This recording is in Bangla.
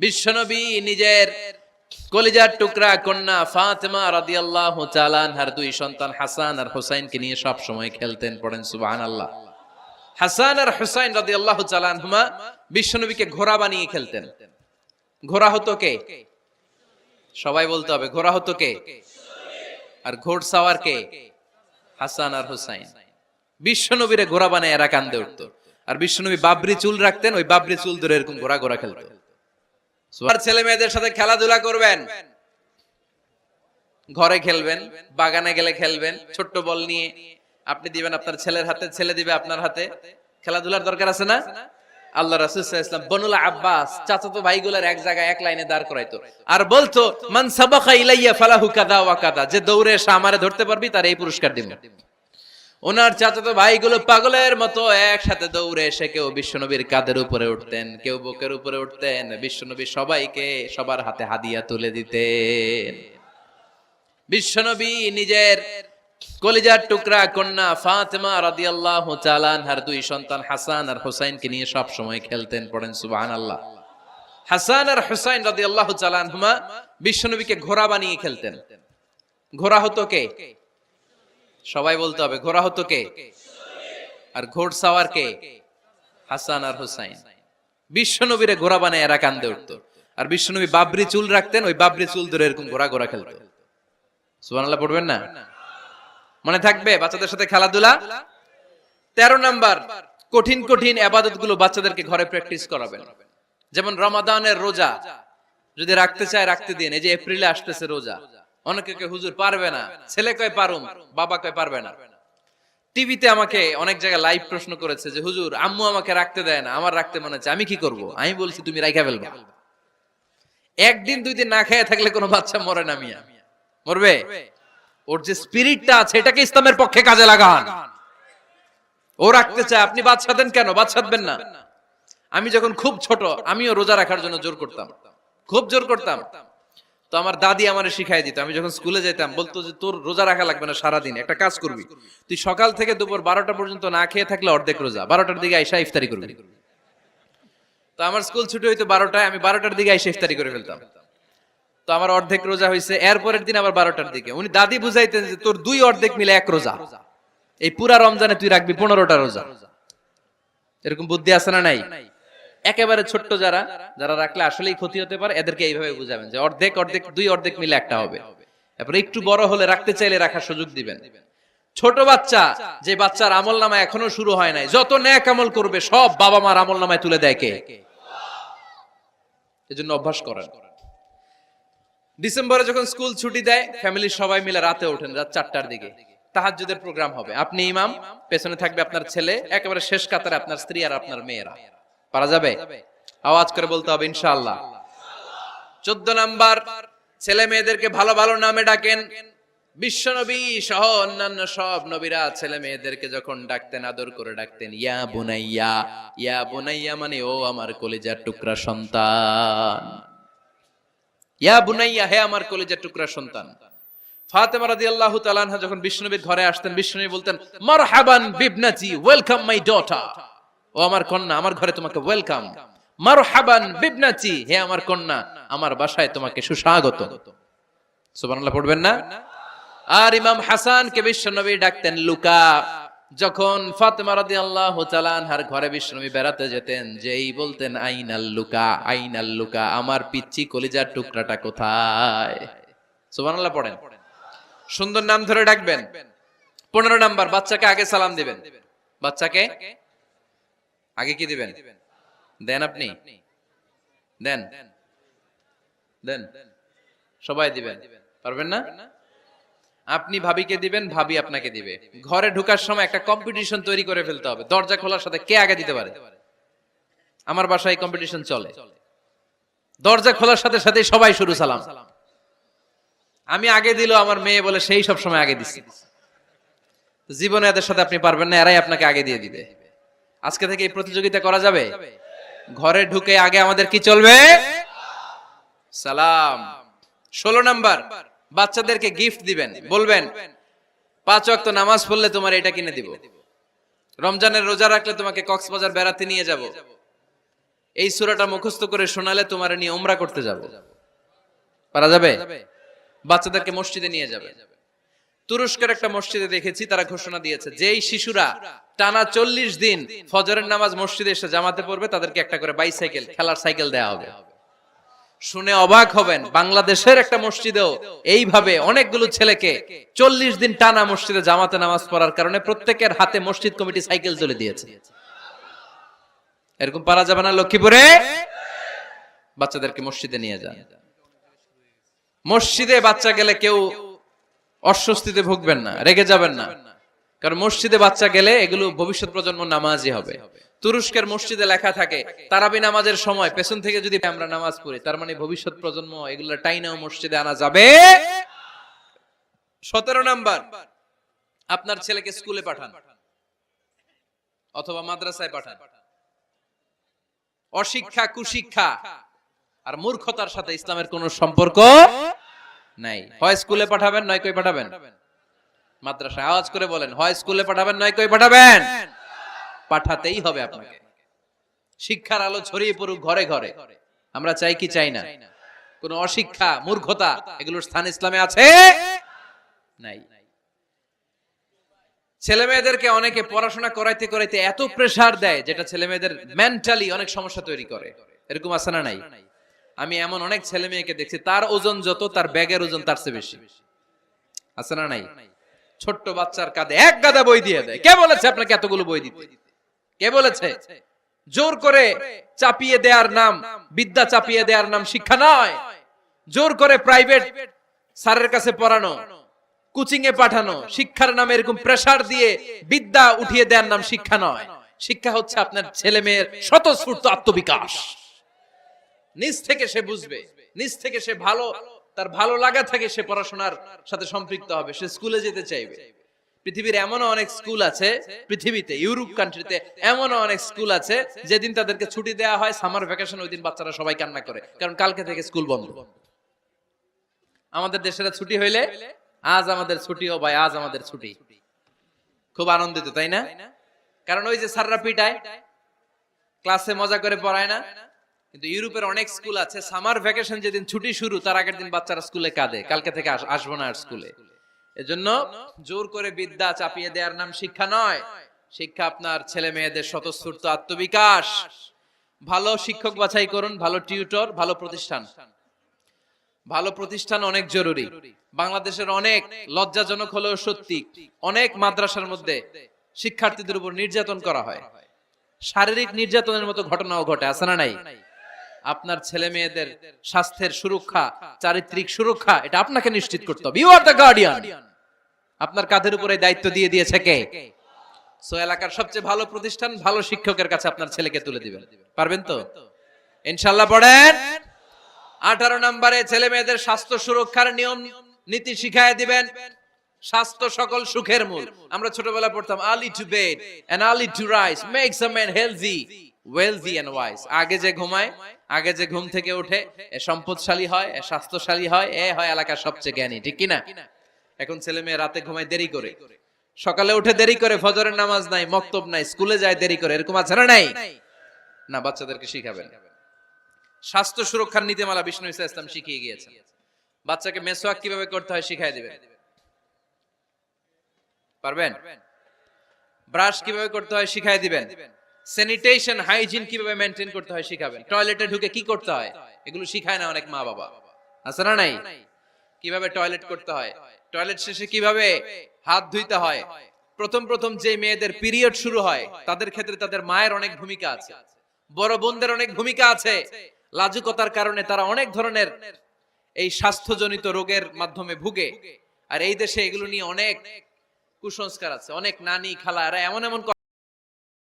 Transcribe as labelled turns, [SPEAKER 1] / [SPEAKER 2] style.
[SPEAKER 1] বিশ্বনবী নিজের কলিজার টুকরা কন্যা ফাতেমা রাদিয়াল্লাহু আনহার দুই সন্তান হাসান আর হুসাইনকে নিয়ে সব সময় খেলতেন, পড়েন, সুবহানাল্লাহ। হাসান আর হুসাইন রাদিয়াল্লাহু তাআলা আনহুমা বিশ্বনবীকে ঘোড়া বানিয়ে খেলতেন। ঘোড়া হতো কে? সবাই বলতে হবে, ঘোড়া হতো কে? আর ঘোড় সাওয়ার কে? হাসান আর হুসাইন। বিশ্বনবীরে ঘোড়া বানায় এরা কান্দে উঠতো। আর বিশ্বনবী বাবরি চুল রাখতেন, ওই বাবরি চুল ধরে এরকম ঘোড়া ঘোড়া খেলতো। আর ছেলে মেয়েদের সাথে খেলাধুলা করবেন। ঘরে খেলবেন, বাগানে গেলে খেলবেন, ছোট্ট বল নিয়ে আপনি দিবেন আপনার ছেলের হাতে, ছেলে দিবে আপনার হাতে। খেলাধুলার দরকার আছে না? আল্লাহ রাসূল সাল্লাল্লাহু আলাইহি ওয়াসাল্লাম বনুল আব্বাস, চাচাতো ভাইগুলোর এক জায়গায় এক লাইনে দাঁড় করাইতো। আর বলতো, মান সাবাকা ইলাইয়া ফালাহু কাদা ওয়া কাদা, যে দৌড়ে এসে আমারে ধরতে পারবি, তার এই পুরস্কার দিব। ওনার চাচাতো ভাইগুলো পাগলের মতো একসাথে দৌড়ে এসে কেউ বিশ্বনবীর কাদের উপরে উঠতেন, কেউ বুকের উপরে উঠতেন। বিশ্বনবী সবাইকে সবার হাতে হাদিয়া তুলে দিতেন। বিশ্বনবী নিজের কলিজার টুকরা কন্যা ফাতেমা রাদিয়াল্লাহু তাআলা আনহার দুই সন্তান হাসান আর হুসাইনকে নিয়ে সব সময় খেলতেন, পড়েন সুবাহান আল্লাহ হাসান আর হুসাইন রাদিয়াল্লাহু তাআলা আনহুমা বিশ্বনবীকে ঘোড়া বানিয়ে খেলতেন। ঘোড়া হতো কে? সবাই বলতে হবে, ঘোড়া হতো কে? আর ঘোড়সাওয়ার কে? হাসান আর হুসাইন। বিশ্বনবীরে ঘোড়া বানায় এরা কান্দে উঠতো। আর বিশ্বনবী বাবরি চুল রাখতেন, ওই বাবরি চুল ধরে এরকম ঘোড়া ঘোড়া খেলতো। সুবহানাল্লাহ পড়বেন না? মনে থাকবে বাচ্চাদের সাথে খেলাধুলা? তেরো নাম্বার, কঠিন কঠিন আবাদতগুলো বাচ্চাদেরকে ঘরে প্র্যাকটিস করাবেন। যেমন রমাদানের রোজা, যদি রাখতে চায় রাখতে দিন, এই যে এপ্রিলে আসতেছে রোজা। অনেকে কে হুজুর, পারবে না। ছেলে কয়, পারুম। বাবা কয়, পারবে না। টিভিতে আমাকে অনেক জায়গায় লাইভ প্রশ্ন করেছে যে, হুজুর, আম্মু আমাকে রাখতে দেয় না, আমার রাখতে মনে হচ্ছে, আমি কি করব? আমি বলছি, তুমি রাইখা ফেলবা। একদিন, দুই দিন না খেয়ে থাকলে কোনো বাচ্চা মরে না, মিয়া। মরবে? ওর যে স্পিরিটটা আছে, এটাকে ইসলামের পক্ষে কাজে লাগান। ও রাখতে চায়, আপনি বাচ্চা দেন কেন? বাচ্চা দেবেন না। আমি যখন খুব ছোট, আমিও রোজা রাখার জন্য জোর করতাম। খুব জোর করতাম। তো আমার দাদি আমারে শিখাই দিত। আমি যখন স্কুলে যেতাম, বলতো যে, তোর রোজা রাখা লাগবে না সারাদিন, একটা কাজ করবি। তুই সকাল থেকে দুপুর বারোটা পর্যন্ত না খেয়ে থাকলে অর্ধেক রোজা। বারোটার দিকে আইসা ইফতারি করবি। তো আমার স্কুল ছুটি হইতো বারোটায়, আমি বারোটার দিকে আইসা ইফতারি করে ফেলতাম। তো আমার অর্ধেক রোজা হয়েছে এরপরের দিন আবার বারোটার দিকে। উনি দাদি বুঝাইতেন যে, তোর দুই অর্ধেক মিলে এক রোজা। এই পুরা রমজানে তুই রাখবি পনেরোটা রোজা। এরকম বুদ্ধি আছে না নাই? একেবারে ছোট্ট যারা যারা রাখলে আসলেই ক্ষতি হতে পারে, এদেরকে এইভাবে বুঝাবেন যে অর্ধেক অর্ধেক, দুই অর্ধেক মিলে একটা হবে। এরপর একটু বড় হলে রাখতে চাইলে রাখার সুযোগ দিবেন। ছোট বাচ্চা, যে বাচ্চার আমল নামা এখনও শুরু হয় নাই, যত ন্যাক আমল করবে, সব বাবা মার আমল নামায় তুলে দেয় কে? এজন্য অভ্যাস করেন। ডিসেম্বরে যখন স্কুল ছুটি দেয় ফ্যামিলির সবাই মিলে রাতে ওঠেন রাত চারটার দিকে। তাহাজ্জুদের প্রোগ্রাম হবে। আপনি ইমাম, পেছনে থাকবে আপনার ছেলে, একেবারে শেষ কাতারে আপনার স্ত্রী আর আপনার মেয়েরা। পারা যাবে? আওয়াজ করে বলতে হবে, ইনশাআল্লাহ। চোদ্দ নাম্বার, ছেলে মেয়েদেরকে ভালো ভালো নামে ডাকেন। সহ অন্যান্য সব নবীরা ছেলে মেয়েদেরকে যখন ডাকতেন, আদর করে ডাকতেন, ইয়া বুনাইয়া, ইয়া মানে ও আমার কলিজার টুকরা সন্তান। ইয়া বুনাইয়া, হে আমার কলিজার টুকরা সন্তান। ফাতেমা যখন বিষ্ণুনবীর ঘরে আসতেন বিষ্ণুনবী বলতেন, মারহাবান বিবনাতি, ওয়েলকাম মাই ডটার। ও আমার কন্যা, আমার ঘরে তোমাকে ওয়েলকাম মারহাবান বিবনাতি, হে আমার কন্যা, আমার বাসায় তোমাকে সুস্বাগত। সুবহানাল্লাহ, পড়বেন না? আর ইমাম হাসান কে বিশ্বনবী ডাকতেন লুকা। যখন ফাতেমা রাদিয়াল্লাহু তাআলা আনহার ঘরে বিশ্বনবী বেড়াতে যেতেন, যেই বলতেন, আইনাল লুকা আইনাল লুকা, আমার পিচ্ছি কলিজার টুকরাটা কোথায়? সুবহানাল্লাহ, পড়েন। সুন্দর নাম ধরে ডাকবেন। পনেরো নাম্বার, বাচ্চাকে আগে সালাম দিবেন। বাচ্চাকে? আগে কি দিবেন? দেন আপনি। দেন। দেন। সবাই দিবেন। পারবেন না? আপনি ভাবিকে দিবেন, ভাবি আপনাকে দিবে। ঘরে ঢোকার সময় একটা কম্পিটিশন তৈরি করে ফেলতে হবে। দরজা খোলার সাথে কে আগে দিতে পারে? আমার বাসায় কম্পিটিশন চলে। দরজা খোলার সাথে সাথে সবাই শুরু, সালাম। আমি আগে দিল আমার মেয়ে বলে সেই সব সময় আগে দিছি। জীবনে এদের সাথে আপনি পারবেন না, এরাই আপনাকে আগে দিয়ে দিবে। আজকে থেকে এই প্রতিযোগিতা করা যাবে? ঘরে ঢুকে আগে আমাদের কি চলবে? সালাম। ষোলো নাম্বার, বাচ্চাদেরকে গিফট দিবেন। বলবেন, পাঁচ ওয়াক্ত নামাজ পড়লে তোমার এটা কিনে দিব। রমজানের রোজা রাখলে তোমাকে কক্সবাজার বেড়াতে নিয়ে যাব। এই সূরাটা মুখস্থ করে শোনালে তোমার নিয়ে ওমরা করতে যাবে। পারা যাবে? বাচ্চাদেরকে মসজিদে নিয়ে যাবে। তুরস্কের একটা মসজিদে দেখেছি, তারা ঘোষণা দিয়েছে, যেই শিশুরা টানা চল্লিশ দিন ফজরের নামাজ মসজিদে এসে জামাতে পড়বে, তাদেরকে একটা করে বাইসাইকেল খেলার সাইকেল দেওয়া হবে। শুনে অবাক হবেন, বাংলাদেশের একটা মসজিদেও এইভাবে অনেকগুলো ছেলেকে চল্লিশ দিন টানা মসজিদে জামাতে নামাজ পড়ার কারণে প্রত্যেকের হাতে মসজিদ কমিটি সাইকেল তুলে দিয়েছে। এরকম পারা যাবে না লক্ষ্মীপুরে? বাচ্চাদেরকে মসজিদে নিয়ে যান। মসজিদে বাচ্চা গেলে কেউ অস্বস্তিতে ভুগবেন না, রেগে যাবেন না। কারণ মসজিদে বাচ্চা গেলে এগুলো ভবিষ্যৎ প্রজন্ম নামাজই হবে। তুরস্কের মসজিদে লেখা থাকে, তারাবি নামাজের সময়, পেছন থেকে যদি আমরা নামাজ পড়ি, তার মানে ভবিষ্যৎ প্রজন্ম এগুলো টাইনাও মসজিদে আনা যাবে। সতেরো নাম্বার, আপনার ছেলেকে স্কুলে পাঠান অথবা মাদ্রাসায় পাঠান। অশিক্ষা, কুশিক্ষা আর মূর্খতার সাথে ইসলামের কোন সম্পর্ক নাই। হয় স্কুলে পাঠাবেন, নয় কই পাঠাবেন? মাদ্রাসায় আওয়াজ করে বলেন, হয় স্কুলে পাঠাবেন, নয় কই পাঠাবেন? পাঠাতেই হবে আপনাকে। শিক্ষার আলো ছড়িয়ে পড়ুক ঘরে ঘরে। আমরা চাই কি চাই না? কোন অশিক্ষা, মূর্খতা, এগুলোর স্থান ইসলামে আছে? নাই। ছেলে মেয়েদেরকে অনেকে পড়াশোনা করাইতে করাইতে এত প্রেসার দেয়, যেটা ছেলে মেয়েদের মেন্টালি অনেক সমস্যা তৈরি করে। এরকম আছে না নাই? আমি এমন অনেক ছেলে মেয়েকে দেখছি, তার ওজন যত, তার ব্যাগের ওজন তার চেয়ে বেশি। আছে না নাই? ছোট্ট বাচ্চার কাঁধে এক গাদা বই দিয়ে দেয়। কে বলেছে আপনাকে এতগুলো বই দিতে? কে বলেছে? জোর করে চাপিয়ে দেওয়ার নাম, বিদ্যা চাপিয়ে দেওয়ার নাম শিক্ষা নয়। জোর করে প্রাইভেট স্যারের কাছে পড়ানো কোচিং এ পাঠানো, শিক্ষার নামে এরকম প্রেসার দিয়ে বিদ্যা উঠিয়ে দেওয়ার নাম শিক্ষা নয়। শিক্ষা হচ্ছে আপনার ছেলে মেয়ের স্বতঃস্ফূর্ত আত্মবিকাশ। নিজ থেকে সে বুঝবে, নিজ থেকে সে ভালো, তার ভালো লাগা থাকে সে পড়াশোনার সাথে সম্পৃক্ত হবে, সে স্কুলে যেতে চাইবে। পৃথিবীর এমনও অনেক স্কুল আছে, পৃথিবীতে ইউরোপ কান্ট্রিতে এমনও অনেক স্কুল আছে, যেদিন তাদেরকে ছুটি দেওয়া হয় সামার ভ্যাকেশন ওই দিন বাচ্চারা সবাই কান্না করে, কারণ কালকে থেকে স্কুল বন্ধ। আমাদের দেশের ছুটি হইলে, আজ আমাদের ছুটি ও ভাই, আজ আমাদের ছুটি। খুব আনন্দিত, তাই না? কারণ ওই যে স্যাররা পিটায় ক্লাসে মজা করে পড়ায় না কিন্তু ইউরোপের অনেক স্কুল আছে, সামার ভ্যাকেশন যেদিন ছুটি শুরু, তার আগের দিন বাচ্চারা স্কুলে কাঁদে, কালকে থেকে আসব না আর স্কুলে। এজন্য জোর করে বিদ্যা চাপিয়ে দেওয়ার নাম শিক্ষা নয়, শিক্ষা আপনার ছেলে মেয়েদের স্বতঃস্ফূর্ত আত্মবিকাশ। ভালো শিক্ষক বাছাই করুন, ভালো টিউটর, ভালো প্রতিষ্ঠান। ভালো প্রতিষ্ঠান অনেক জরুরি। বাংলাদেশের অনেক লজ্জাজনক হলেও সত্যি, অনেক মাদ্রাসার মধ্যে শিক্ষার্থীদের উপর নির্যাতন করা হয়। শারীরিক নির্যাতনের মতো ঘটনাও ঘটে, আছে না নাই? আপনার ছেলে মেয়েদের স্বাস্থ্যের সুরক্ষা, চারিত্রিক সুরক্ষা, এটা আপনাকে নিশ্চিত করতে হবে। ইউ আর দ্য গার্ডিয়ান আপনার কাঁধের উপরে দায়িত্ব দিয়ে দিয়েছে কে? সো এলাকার সবচেয়ে ভালো প্রতিষ্ঠান, ভালো শিক্ষকের কাছে আপনার ছেলেকে তুলে দিবেন। পারবেন তো? ইনশাল্লাহ পড়েন। আঠারো নম্বরে ছেলে মেয়েদের স্বাস্থ্য সুরক্ষার নিয়ম, নীতি শিখায় দিবেন। স্বাস্থ্য সকল সুখের মূল। আমরা ছোটবেলা পড়তাম early to bed and early to rise makes a man healthy wealthy and wise আগে যে ঘুমায়, আগে যে ঘুম থেকে ওঠে এ সম্পদশালী হয়, এ স্বাস্থ্যশালী হয়, এ হয় এলাকার সবচেয়ে জ্ঞানী, ঠিক কি না এখন ছেলে মেয়ে রাতে ঘুমায় দেরি করে। সকালে উঠে দেরি করে, ফজরের নামাজ নাই, মক্তব নাই, স্কুলে যায় দেরি করে, এরকম আছে না নাই? না, বাচ্চাদেরকে শিখাবেন। স্বাস্থ্য সুরক্ষার নীতিমালা বিষ্ণু ইসা ইসলাম শিখিয়ে গিয়েছেন। বাচ্চাকে মেসোয়াক কীভাবে করতে হয় শিখাই দিবেন। পারবেন? ব্রাশ কীভাবে করতে হয় শিখাই দিবেন। স্যানিটেশন হাইজিন কীভাবে মেনটেন করতে হয় শিখাবেন? টয়লেটে ঢুকে কি করতে হয়? এগুলো শিখায় না অনেক মা বাবা। আছে না নাই? কীভাবে টয়লেট করতে হয়? টয়লেট শেষে কীভাবে হাত ধুইতে হয়? প্রথম প্রথম যে মেয়েদের পিরিয়ড শুরু হয়, তাদের ক্ষেত্রে তাদের মায়ের অনেক ভূমিকা আছে। বড় বোনদের অনেক ভূমিকা আছে। লাজুকতার কারণে তারা অনেক ধরনের এই স্বাস্থ্যজনিত রোগের মাধ্যমে ভুগে। আর এই দেশে এগুলো নিয়ে অনেক কুসংস্কার আছে, অনেক নানি খালা, এরা এমন এমন